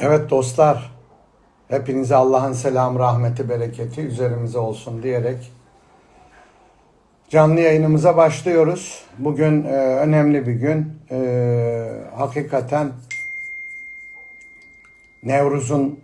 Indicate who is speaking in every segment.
Speaker 1: Evet dostlar, hepinize Allah'ın selam, rahmeti, bereketi üzerimize olsun diyerek canlı yayınımıza başlıyoruz. Bugün e, önemli bir gün. E, hakikaten Nevruz'un,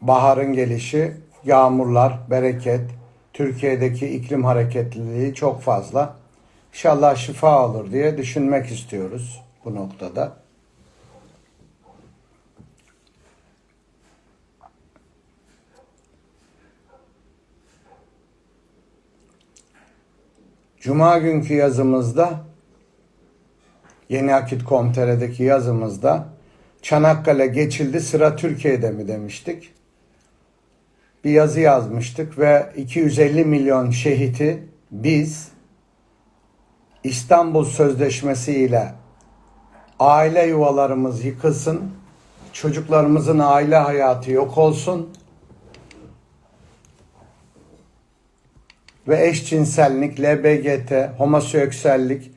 Speaker 1: baharın gelişi, yağmurlar, bereket, Türkiye'deki iklim hareketliliği çok fazla. İnşallah şifa olur diye düşünmek istiyoruz bu noktada. Cuma günkü yazımızda Yeni Akit.com.tr'deki yazımızda Çanakkale geçildi sıra Türkiye'de mi demiştik. Bir yazı yazmıştık ve 250 milyon şehiti biz İstanbul Sözleşmesi ile aile yuvalarımız yıkılsın, çocuklarımızın aile hayatı yok olsun, ve eşcinsellik, LBGT, homoseksüellik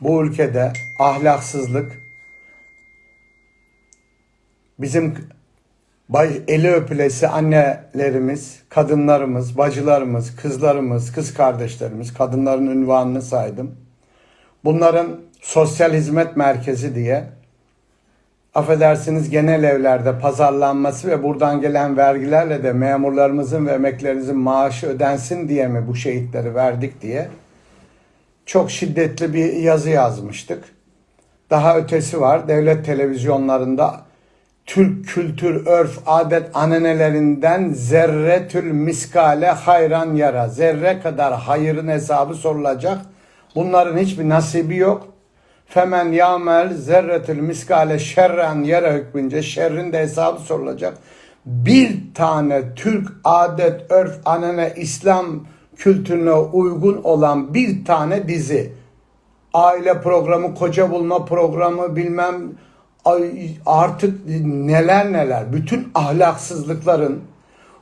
Speaker 1: bu ülkede ahlaksızlık bizim eli öpülesi annelerimiz, kadınlarımız, bacılarımız, kızlarımız, kız kardeşlerimiz, kadınların ünvanını saydım. Bunların sosyal hizmet merkezi diye affedersiniz genel evlerde pazarlanması ve buradan gelen vergilerle de memurlarımızın ve emeklerinizin maaşı ödensin diye mi bu şehitleri verdik diye çok şiddetli bir yazı yazmıştık. Daha ötesi var. Devlet televizyonlarında Türk kültür, örf, adet ananelerinden zerretül miskale hayran yara. Zerre kadar hayırın hesabı sorulacak. Bunların hiçbir nasibi yok. Femen yamel zerretül miskale şerren yere hükmünce şerrin de hesabı sorulacak. Bir tane Türk adet, örf, anane, İslam kültürüne uygun olan bir tane dizi. Aile programı, koca bulma programı bilmem artık neler neler. Bütün ahlaksızlıkların,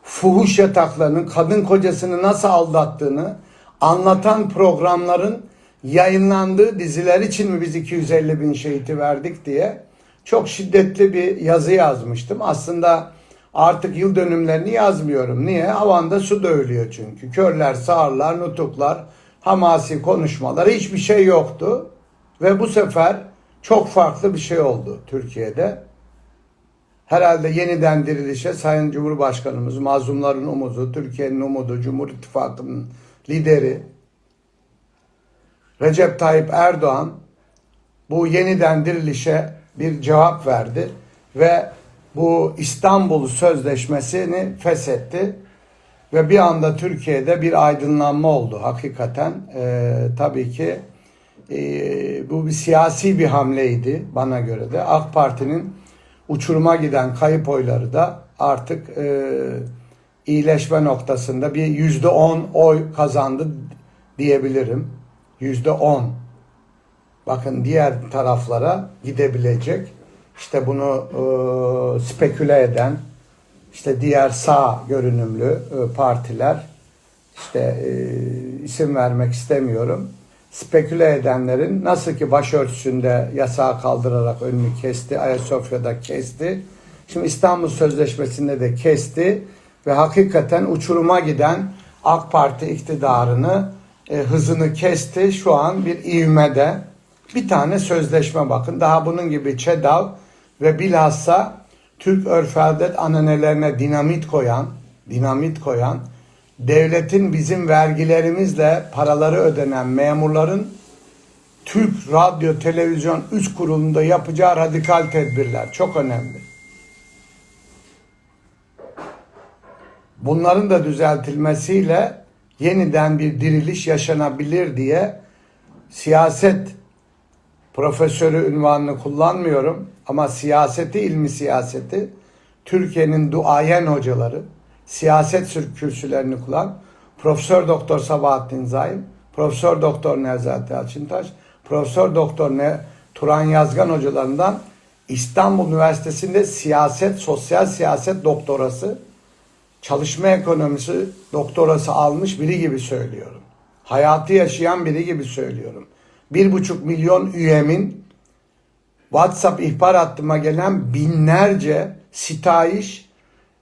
Speaker 1: fuhuş yataklarının kadın kocasını nasıl aldattığını anlatan programların yayınlandığı diziler için mi biz 250 bin şehiti verdik diye çok şiddetli bir yazı yazmıştım. Aslında artık yıl dönümlerini yazmıyorum. Niye? Havanda su dövülüyor çünkü. Körler, sağırlar, nutuklar, hamasi konuşmalar hiçbir şey yoktu. Ve bu sefer çok farklı bir şey oldu Türkiye'de. Herhalde yeniden dirilişe Sayın Cumhurbaşkanımız, mazlumların umudu, Türkiye'nin umudu, Cumhur İttifakı'nın lideri Recep Tayyip Erdoğan bu yeniden dirilişe bir cevap verdi ve bu İstanbul Sözleşmesi'ni feshetti ve bir anda Türkiye'de bir aydınlanma oldu hakikaten. Ee, tabii ki e, bu bir siyasi bir hamleydi bana göre de. AK Parti'nin uçuruma giden kayıp oyları da artık e, iyileşme noktasında bir yüzde on oy kazandı diyebilirim. Yüzde on. Bakın diğer taraflara gidebilecek. İşte bunu e, speküle eden, işte diğer sağ görünümlü e, partiler, işte e, isim vermek istemiyorum. Speküle edenlerin nasıl ki başörtüsünde yasağı kaldırarak önünü kesti, Ayasofya'da kesti. Şimdi İstanbul Sözleşmesi'nde de kesti ve hakikaten uçuruma giden AK Parti iktidarını e, hızını kesti. Şu an bir ivmede bir tane sözleşme bakın. Daha bunun gibi ÇEDAV ve bilhassa Türk örf adet ananelerine dinamit koyan, dinamit koyan, devletin bizim vergilerimizle paraları ödenen memurların Türk radyo, televizyon üst kurulunda yapacağı radikal tedbirler çok önemli. Bunların da düzeltilmesiyle yeniden bir diriliş yaşanabilir diye siyaset profesörü ünvanını kullanmıyorum. Ama siyaseti, ilmi siyaseti Türkiye'nin duayen hocaları, siyaset kürsülerini kullanan Profesör Doktor Sabahattin Zaim, Profesör Doktor Nevzat Yalçıntaş, Profesör Doktor ne Turan Yazgan hocalarından İstanbul Üniversitesi'nde siyaset, sosyal siyaset doktorası, çalışma ekonomisi doktorası almış biri gibi söylüyorum. Hayatı yaşayan biri gibi söylüyorum. Bir buçuk milyon üyemin WhatsApp ihbar hattıma gelen binlerce sitayiş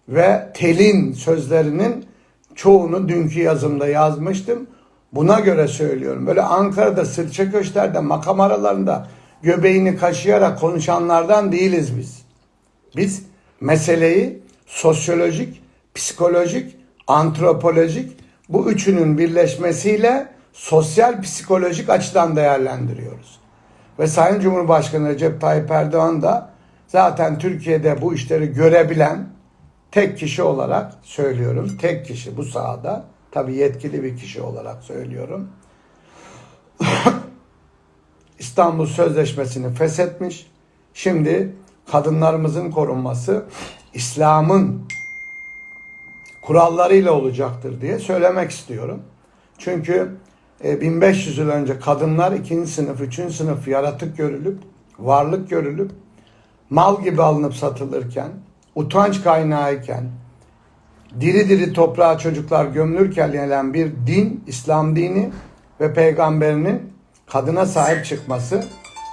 Speaker 1: ve telin sözlerinin çoğunu dünkü yazımda yazmıştım. Buna göre söylüyorum. Böyle Ankara'da, sırça köşklerde, makam aralarında göbeğini kaşıyarak konuşanlardan değiliz biz. Biz meseleyi sosyolojik, psikolojik, antropolojik bu üçünün birleşmesiyle sosyal psikolojik açıdan değerlendiriyoruz. Ve Sayın Cumhurbaşkanı Recep Tayyip Erdoğan da zaten Türkiye'de bu işleri görebilen tek kişi olarak söylüyorum. Tek kişi bu sahada. Tabii yetkili bir kişi olarak söylüyorum. İstanbul Sözleşmesi'ni feshetmiş. Şimdi kadınlarımızın korunması İslam'ın kurallarıyla olacaktır diye söylemek istiyorum. Çünkü e, 1500 yıl önce kadınlar ikinci sınıf, üçüncü sınıf yaratık görülüp, varlık görülüp, mal gibi alınıp satılırken, utanç kaynağıyken, diri diri toprağa çocuklar gömülürken gelen bir din, İslam dini ve peygamberinin kadına sahip çıkması,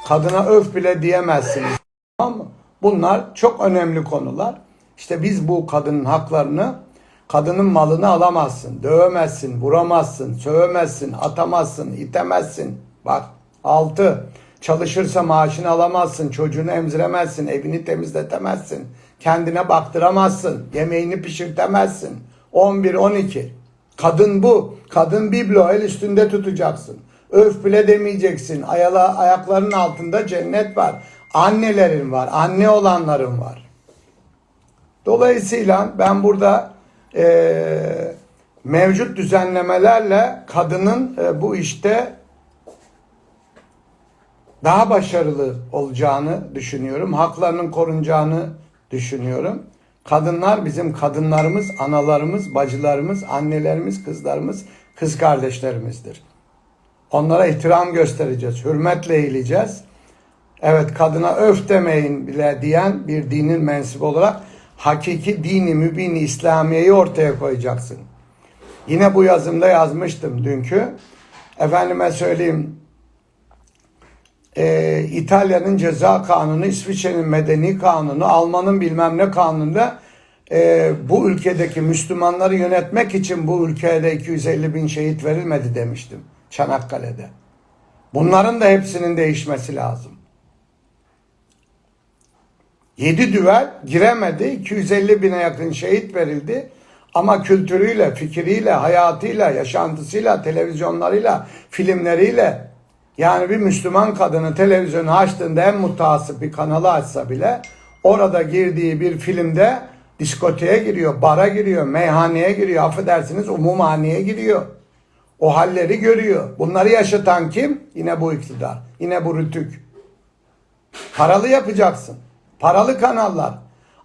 Speaker 1: kadına öf bile diyemezsiniz. Tamam mı? Bunlar çok önemli konular. İşte biz bu kadının haklarını, kadının malını alamazsın, dövemezsin, vuramazsın, sövemezsin, atamazsın, itemezsin. Bak altı, çalışırsa maaşını alamazsın, çocuğunu emziremezsin, evini temizletemezsin, kendine baktıramazsın, yemeğini pişirtemezsin. 11, 12. Kadın bu. Kadın biblo el üstünde tutacaksın. Öf bile demeyeceksin. Ayala, ayaklarının altında cennet var. Annelerin var. Anne olanların var. Dolayısıyla ben burada e, mevcut düzenlemelerle kadının e, bu işte daha başarılı olacağını düşünüyorum. Haklarının korunacağını düşünüyorum. Kadınlar bizim kadınlarımız, analarımız, bacılarımız, annelerimiz, kızlarımız, kız kardeşlerimizdir. Onlara ihtiram göstereceğiz, hürmetle eğileceğiz. Evet kadına öf demeyin bile diyen bir dinin mensubu olarak hakiki dini mübini İslamiye'yi ortaya koyacaksın. Yine bu yazımda yazmıştım dünkü. Efendime söyleyeyim e, İtalya'nın ceza kanunu, İsviçre'nin medeni kanunu, Alman'ın bilmem ne kanununda e, bu ülkedeki Müslümanları yönetmek için bu ülkede 250 bin şehit verilmedi demiştim Çanakkale'de. Bunların da hepsinin değişmesi lazım. 7 düvel giremedi. 250 bine yakın şehit verildi. Ama kültürüyle, fikriyle, hayatıyla, yaşantısıyla, televizyonlarıyla, filmleriyle yani bir Müslüman kadını televizyonu açtığında en mutasip bir kanalı açsa bile orada girdiği bir filmde diskoteye giriyor, bara giriyor, meyhaneye giriyor, affedersiniz umumhaneye giriyor. O halleri görüyor. Bunları yaşatan kim? Yine bu iktidar. Yine bu rütük. Paralı yapacaksın. Paralı kanallar.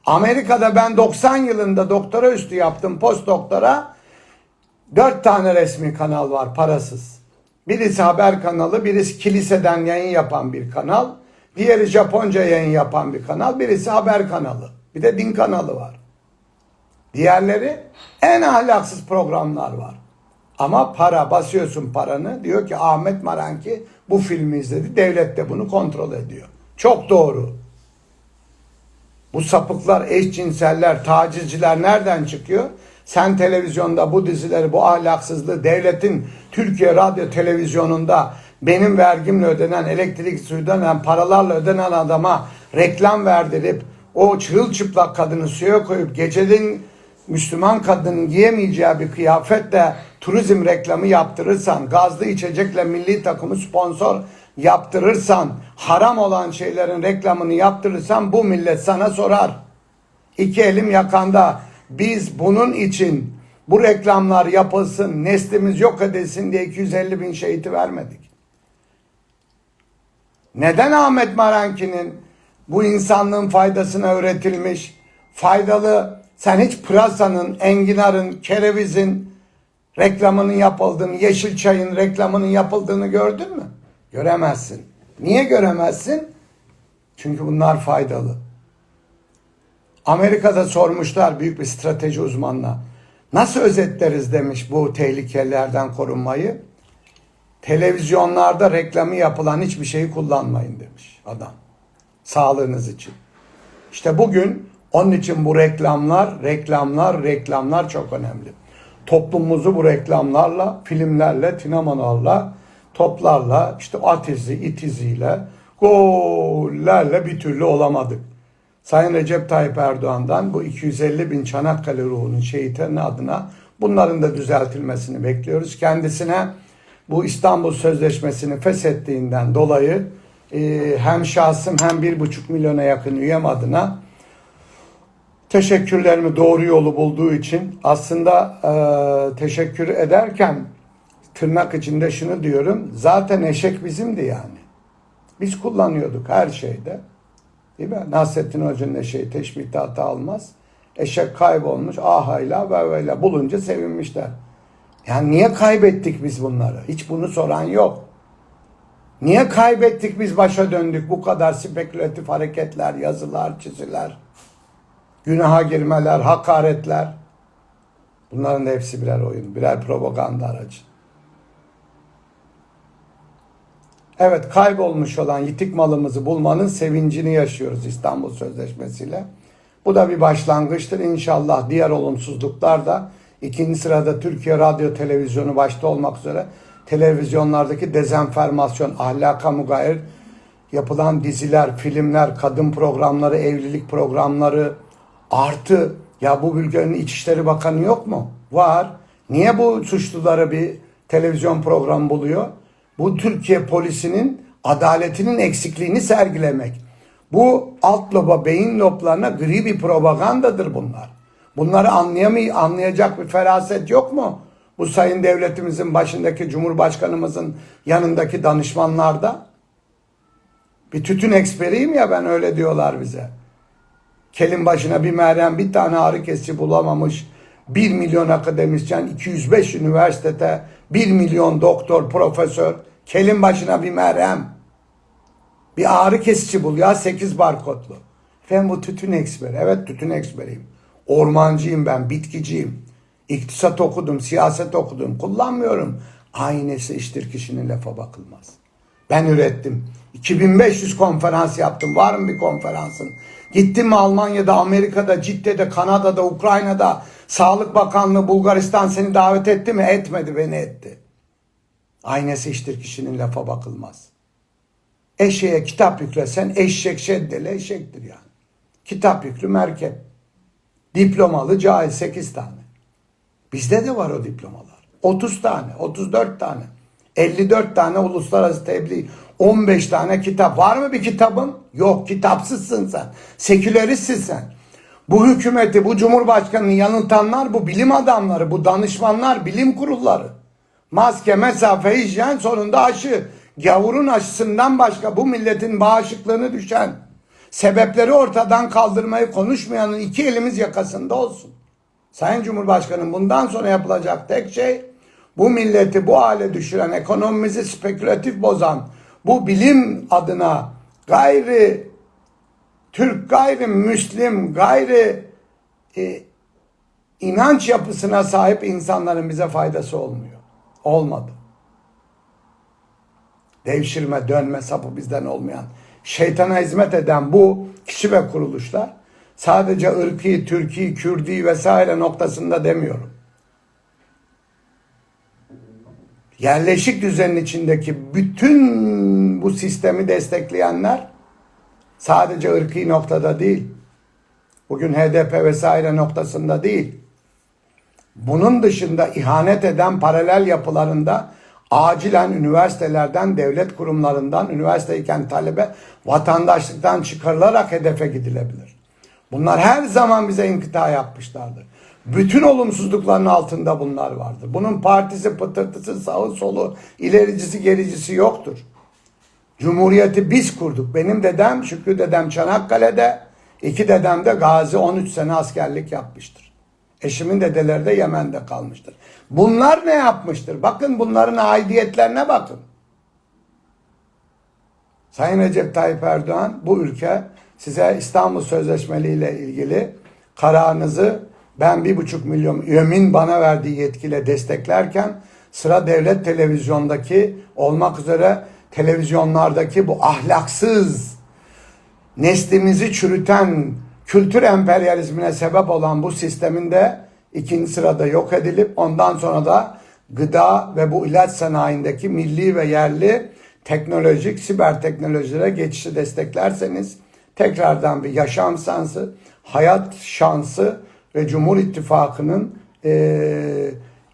Speaker 1: Amerika'da ben 90 yılında doktora üstü yaptım post doktora. Dört tane resmi kanal var parasız. Birisi haber kanalı, birisi kiliseden yayın yapan bir kanal. Diğeri Japonca yayın yapan bir kanal. Birisi haber kanalı. Bir de din kanalı var. Diğerleri en ahlaksız programlar var. Ama para basıyorsun paranı diyor ki Ahmet Maranki bu filmi izledi. Devlet de bunu kontrol ediyor. Çok doğru. Bu sapıklar, eşcinseller, tacizciler nereden çıkıyor? Sen televizyonda bu dizileri, bu ahlaksızlığı devletin Türkiye Radyo Televizyonu'nda benim vergimle ödenen, elektrik suydan paralarla ödenen adama reklam verdirip o çırılçıplak kadını suya koyup gecenin Müslüman kadının giyemeyeceği bir kıyafetle turizm reklamı yaptırırsan, gazlı içecekle milli takımı sponsor yaptırırsan, haram olan şeylerin reklamını yaptırırsan bu millet sana sorar. İki elim yakanda. Biz bunun için bu reklamlar yapılsın, neslimiz yok edilsin diye 250 bin şehiti vermedik. Neden Ahmet Maranki'nin bu insanlığın faydasına öğretilmiş, faydalı, sen hiç pırasanın, enginarın, kerevizin reklamının yapıldığını, yeşil çayın reklamının yapıldığını gördün mü? Göremezsin. Niye göremezsin? Çünkü bunlar faydalı. Amerika'da sormuşlar büyük bir strateji uzmanına. Nasıl özetleriz demiş bu tehlikelerden korunmayı. Televizyonlarda reklamı yapılan hiçbir şeyi kullanmayın demiş adam. Sağlığınız için. İşte bugün onun için bu reklamlar, reklamlar, reklamlar çok önemli. Toplumumuzu bu reklamlarla, filmlerle, sinemalarla, toplarla, işte at izi, it iziyle, gollerle bir türlü olamadık. Sayın Recep Tayyip Erdoğan'dan bu 250 bin Çanakkale ruhunun şehitlerinin adına bunların da düzeltilmesini bekliyoruz. Kendisine bu İstanbul Sözleşmesi'ni feshettiğinden dolayı e, hem şahsım hem bir buçuk milyona yakın üyem adına teşekkürlerimi doğru yolu bulduğu için aslında e, teşekkür ederken tırnak içinde şunu diyorum. Zaten eşek bizimdi yani. Biz kullanıyorduk her şeyde. Değil mi? Nasrettin Hoca'nın eşeği teşbihte hata almaz. Eşek kaybolmuş ahayla ve böyle bulunca sevinmişler. Yani niye kaybettik biz bunları? Hiç bunu soran yok. Niye kaybettik biz başa döndük bu kadar spekülatif hareketler, yazılar, çiziler, günaha girmeler, hakaretler. Bunların hepsi birer oyun, birer propaganda aracı. Evet kaybolmuş olan yitik malımızı bulmanın sevincini yaşıyoruz İstanbul Sözleşmesi'yle. Bu da bir başlangıçtır. İnşallah diğer olumsuzluklar da ikinci sırada Türkiye Radyo Televizyonu başta olmak üzere televizyonlardaki dezenformasyon, ahlaka mugayir yapılan diziler, filmler, kadın programları, evlilik programları artı ya bu ülkenin İçişleri Bakanı yok mu? Var. Niye bu suçluları bir televizyon programı buluyor? Bu Türkiye polisinin adaletinin eksikliğini sergilemek. Bu alt loba, beyin loblarına gri bir propagandadır bunlar. Bunları anlayamay anlayacak bir feraset yok mu? Bu sayın devletimizin başındaki Cumhurbaşkanımızın yanındaki danışmanlarda. Bir tütün eksperiyim ya ben öyle diyorlar bize. Kelin başına bir merhem bir tane ağrı kesici bulamamış. 1 milyon akademisyen, 205 üniversitede, 1 milyon doktor, profesör. Kelin başına bir merhem. Bir ağrı kesici bul ya 8 barkodlu. Efendim bu tütün eksperi. Evet tütün eksperiyim. Ormancıyım ben, bitkiciyim. İktisat okudum, siyaset okudum. Kullanmıyorum. Aynesi iştir kişinin lafa bakılmaz. Ben ürettim. 2500 konferans yaptım. Var mı bir konferansın? Gittim mi Almanya'da, Amerika'da, Cidde'de, Kanada'da, Ukrayna'da Sağlık Bakanlığı Bulgaristan seni davet etti mi? Etmedi, beni etti. Aynesi iştir kişinin lafa bakılmaz. Eşeğe kitap yüklesen eşek şeddeli eşektir yani. Kitap yüklü merkep. Diplomalı cahil 8 tane. Bizde de var o diplomalar. 30 tane, 34 tane. 54 tane uluslararası tebliğ. 15 tane kitap. Var mı bir kitabın? Yok kitapsızsın sen. Seküleristsin sen. Bu hükümeti, bu cumhurbaşkanını yanıltanlar bu bilim adamları, bu danışmanlar, bilim kurulları. Maske, mesafe, hijyen sonunda aşı. Gavurun aşısından başka bu milletin bağışıklığını düşen sebepleri ortadan kaldırmayı konuşmayanın iki elimiz yakasında olsun. Sayın Cumhurbaşkanım bundan sonra yapılacak tek şey bu milleti bu hale düşüren, ekonomimizi spekülatif bozan, bu bilim adına gayri Türk gayri Müslim, gayri e, inanç yapısına sahip insanların bize faydası olmuyor. Olmadı. Devşirme, dönme sapı bizden olmayan, şeytana hizmet eden bu kişi ve kuruluşlar sadece ırkı, Türkiye, Kürdi vesaire noktasında demiyorum. Yerleşik düzenin içindeki bütün bu sistemi destekleyenler sadece ırkı noktada değil. Bugün HDP vesaire noktasında değil. Bunun dışında ihanet eden paralel yapılarında acilen üniversitelerden, devlet kurumlarından, üniversiteyken talebe vatandaşlıktan çıkarılarak hedefe gidilebilir. Bunlar her zaman bize inkıta yapmışlardır. Bütün olumsuzlukların altında bunlar vardır. Bunun partisi, pıtırtısı, sağı solu, ilericisi, gericisi yoktur. Cumhuriyeti biz kurduk. Benim dedem, Şükrü dedem Çanakkale'de, iki dedem de Gazi 13 sene askerlik yapmıştır. Eşimin dedeleri de Yemen'de kalmıştır. Bunlar ne yapmıştır? Bakın bunların aidiyetlerine bakın. Sayın Recep Tayyip Erdoğan bu ülke size İstanbul Sözleşmeli ile ilgili kararınızı ben bir buçuk milyon üyemin bana verdiği yetkiyle desteklerken sıra devlet televizyondaki olmak üzere televizyonlardaki bu ahlaksız neslimizi çürüten kültür emperyalizmine sebep olan bu sistemin de ikinci sırada yok edilip ondan sonra da gıda ve bu ilaç sanayindeki milli ve yerli teknolojik siber teknolojilere geçişi desteklerseniz tekrardan bir yaşam şansı, hayat şansı ve Cumhur İttifakı'nın eee,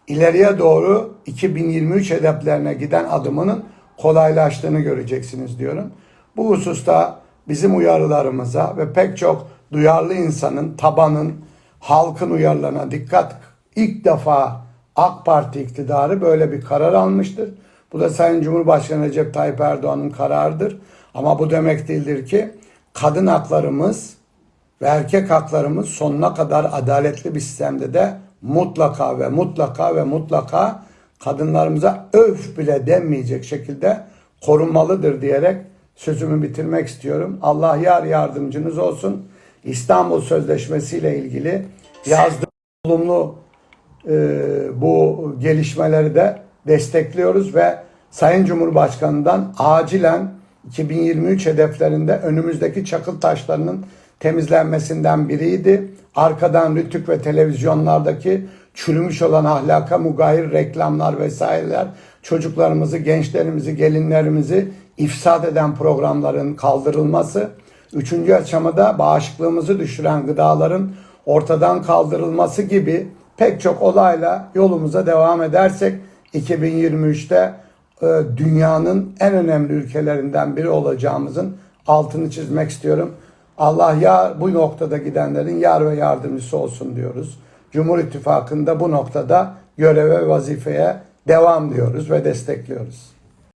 Speaker 1: ileriye doğru 2023 hedeflerine giden adımının kolaylaştığını göreceksiniz diyorum. Bu hususta bizim uyarılarımıza ve pek çok duyarlı insanın, tabanın, halkın uyarılarına dikkat ilk defa AK Parti iktidarı böyle bir karar almıştır. Bu da Sayın Cumhurbaşkanı Recep Tayyip Erdoğan'ın kararıdır. Ama bu demek değildir ki kadın haklarımız ve erkek haklarımız sonuna kadar adaletli bir sistemde de mutlaka ve mutlaka ve mutlaka kadınlarımıza öf bile denmeyecek şekilde korunmalıdır diyerek sözümü bitirmek istiyorum. Allah yar yardımcınız olsun. İstanbul Sözleşmesi ile ilgili yazdığım olumlu e, bu gelişmeleri de destekliyoruz ve Sayın Cumhurbaşkanı'ndan acilen 2023 hedeflerinde önümüzdeki çakıl taşlarının temizlenmesinden biriydi. Arkadan rütük ve televizyonlardaki çürümüş olan ahlaka mugayir reklamlar vesaireler çocuklarımızı, gençlerimizi, gelinlerimizi ifsad eden programların kaldırılması. Üçüncü aşamada bağışıklığımızı düşüren gıdaların ortadan kaldırılması gibi pek çok olayla yolumuza devam edersek 2023'te e, dünyanın en önemli ülkelerinden biri olacağımızın altını çizmek istiyorum. Allah ya bu noktada gidenlerin yar ve yardımcısı olsun diyoruz. Cumhur İttifakı'nda bu noktada göreve ve vazifeye devam diyoruz ve destekliyoruz.